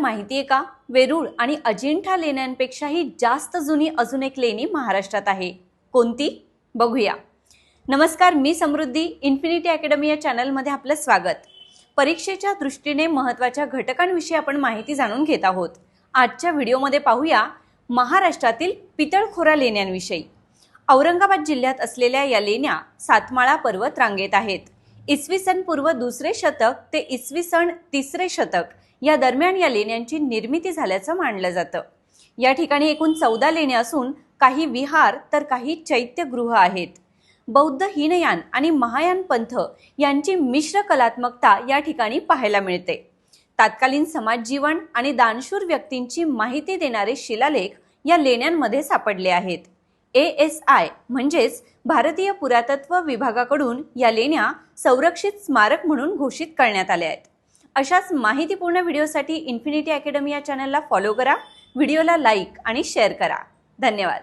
माहिती आहे का? वेरूळ आणि अजिंठा लेण्यांपेक्षाही जास्त जुनी अजून एक लेणी महाराष्ट्रात आहे. कोणती? बघूया. नमस्कार मी समृद्धी इन्फिनिटी अकॅडमी या चॅनलमध्ये आपलं स्वागत. परीक्षेच्या दृष्टीने महत्त्वाच्या घटकांविषयी आपण माहिती जाणून घेत आहोत. आजच्या व्हिडिओमध्ये पाहूया महाराष्ट्रातील पितळखोरा लेण्यांविषयी. औरंगाबाद जिल्ह्यात असलेल्या या लेण्या सातमाळा पर्वत रांगेत आहेत. इसवी सन पूर्व दुसरे शतक ते इसवी सन तिसरे शतक या दरम्यान या लेण्यांची निर्मिती झाल्याचं मानलं जातं. या ठिकाणी एकूण चौदा लेण्या असून काही विहार तर काही चैत्यगृह आहेत. बौद्ध हीनयान आणि महायान पंथ यांची मिश्र कलात्मकता या ठिकाणी पाहायला मिळते. तात्कालीन समाजजीवन आणि दानशूर व्यक्तींची माहिती देणारे शिलालेख या लेण्यांमध्ये सापडले आहेत. ए एस आय म्हणजेच भारतीय पुरातत्व विभागाकडून या लेण्या संरक्षित स्मारक म्हणून घोषित करण्यात आल्या आहेत. अशाच माहितीपूर्ण व्हिडिओसाठी इन्फिनिटी अकॅडमी या चॅनलला फॉलो करा व्हिडिओला लाईक आणि शेअर करा. धन्यवाद.